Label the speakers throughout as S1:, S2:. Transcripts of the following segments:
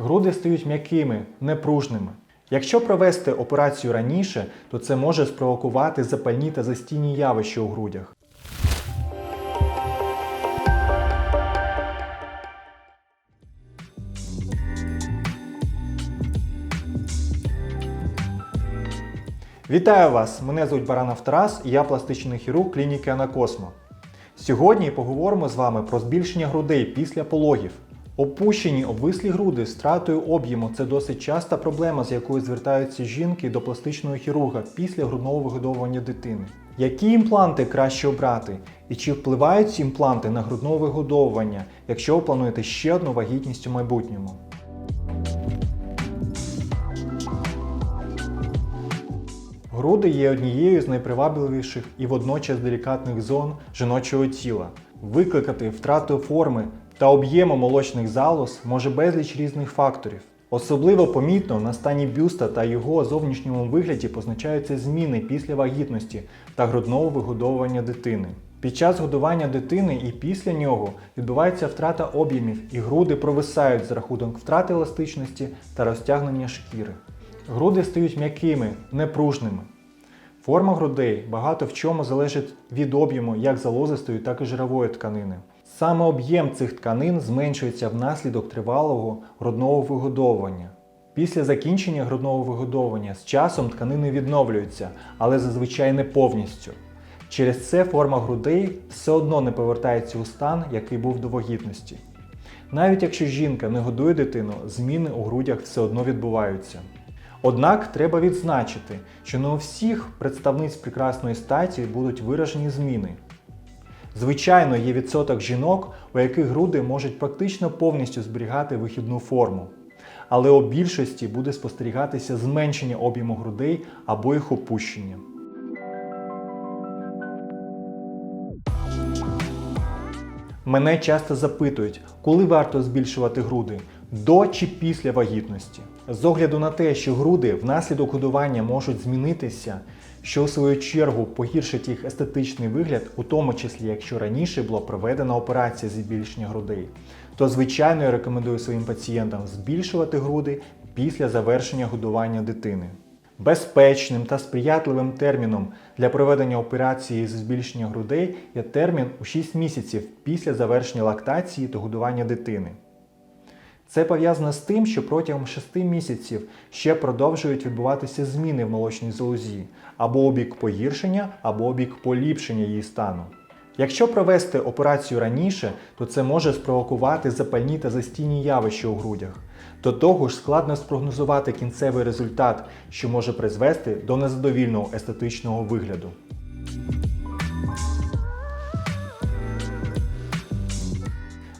S1: Груди стають м'якими, непружними. Якщо провести операцію раніше, то це може спровокувати запальні та застійні явища у грудях. Вітаю вас! Мене звуть Баранов Тарас і я пластичний хірург клініки Анакосмо. Сьогодні поговоримо з вами про збільшення грудей після пологів. Опущені обвислі груди з втратою об'єму це досить часта проблема, з якою звертаються жінки до пластичного хірурга після грудного вигодовування дитини. Які імпланти краще обрати? І чи впливають ці імпланти на грудне вигодовування, якщо ви плануєте ще одну вагітність у майбутньому? Груди є однією з найпривабливіших і водночас делікатних зон жіночого тіла. Викликати втрату форми та об'єму молочних залоз може безліч різних факторів. Особливо помітно на стані бюста та його зовнішньому вигляді позначаються зміни після вагітності та грудного вигодовування дитини. Під час годування дитини і після нього відбувається втрата об'ємів, і груди провисають за рахунок втрати еластичності та розтягнення шкіри. Груди стають м'якими, непружними. Форма грудей багато в чому залежить від об'єму як залозистої, так і жирової тканини. Саме об'єм цих тканин зменшується внаслідок тривалого грудного вигодовування. Після закінчення грудного вигодовування з часом тканини відновлюються, але зазвичай не повністю. Через це форма грудей все одно не повертається у стан, який був до вагітності. Навіть якщо жінка не годує дитину, зміни у грудях все одно відбуваються. Однак треба відзначити, що не у всіх представниць прекрасної статі будуть виражені зміни. Звичайно, є відсоток жінок, у яких груди можуть практично повністю зберігати вихідну форму. Але у більшості буде спостерігатися зменшення об'єму грудей або їх опущення. Мене часто запитують, коли варто збільшувати груди до чи після вагітності. З огляду на те, що груди внаслідок годування можуть змінитися, що у свою чергу погіршить їх естетичний вигляд, у тому числі якщо раніше була проведена операція збільшення грудей, то звичайно я рекомендую своїм пацієнтам збільшувати груди після завершення годування дитини. Безпечним та сприятливим терміном для проведення операції з збільшення грудей є термін у 6 місяців після завершення лактації та годування дитини. Це пов'язано з тим, що протягом 6 місяців ще продовжують відбуватися зміни в молочній залозі або у бік погіршення, або у бік поліпшення її стану. Якщо провести операцію раніше, то це може спровокувати запальні та застійні явища у грудях. До того ж, складно спрогнозувати кінцевий результат, що може призвести до незадовільного естетичного вигляду.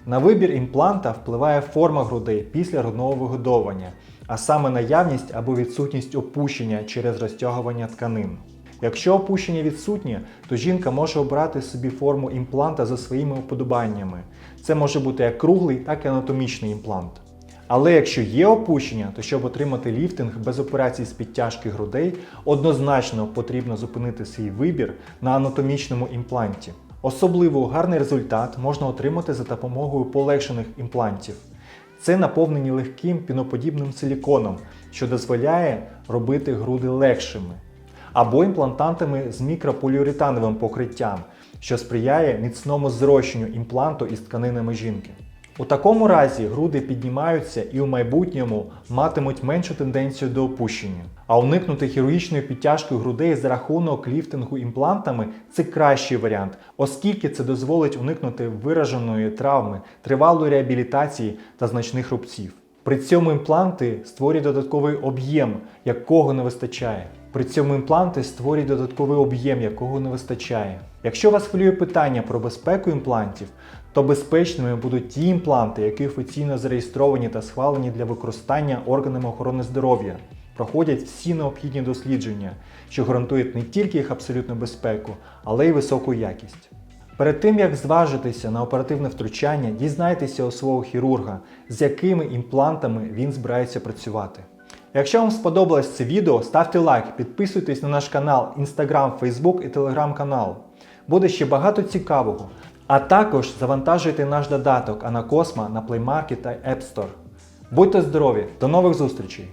S1: На вибір імпланта впливає форма грудей після грудного вигодовування, а саме наявність або відсутність опущення через розтягування тканин. Якщо опущення відсутнє, то жінка може обрати собі форму імпланта за своїми вподобаннями. Це може бути як круглий, так і анатомічний імплант. Але якщо є опущення, то щоб отримати ліфтинг без операцій з підтяжки грудей, однозначно потрібно зупинити свій вибір на анатомічному імпланті. Особливо гарний результат можна отримати за допомогою полегшених імплантів. Це наповнені легким піноподібним силіконом, що дозволяє робити груди легшими, або імплантантами з мікрополіуретановим покриттям, що сприяє міцному зрощенню імпланту із тканинами жінки. У такому разі груди піднімаються і у майбутньому матимуть меншу тенденцію до опущення. А уникнути хірургічної підтяжки грудей за рахунок ліфтингу імплантами це кращий варіант, оскільки це дозволить уникнути вираженої травми, тривалої реабілітації та значних рубців. При цьому імпланти створюють додатковий об'єм, якого не вистачає. При цьому імпланти створюють додатковий об'єм, якого не вистачає. Якщо вас хвилює питання про безпеку імплантів, то безпечними будуть ті імпланти, які офіційно зареєстровані та схвалені для використання органами охорони здоров'я, проходять всі необхідні дослідження, що гарантують не тільки їх абсолютну безпеку, але й високу якість. Перед тим як зважитися на оперативне втручання, дізнайтеся у свого хірурга, з якими імплантами він збирається працювати. Якщо вам сподобалось це відео, ставте лайк, підписуйтесь на наш канал Instagram, Facebook і Telegram канал. Буде ще багато цікавого. А також завантажуйте наш додаток Анакосма на Play Market та App Store. Будьте здорові! До нових зустрічей!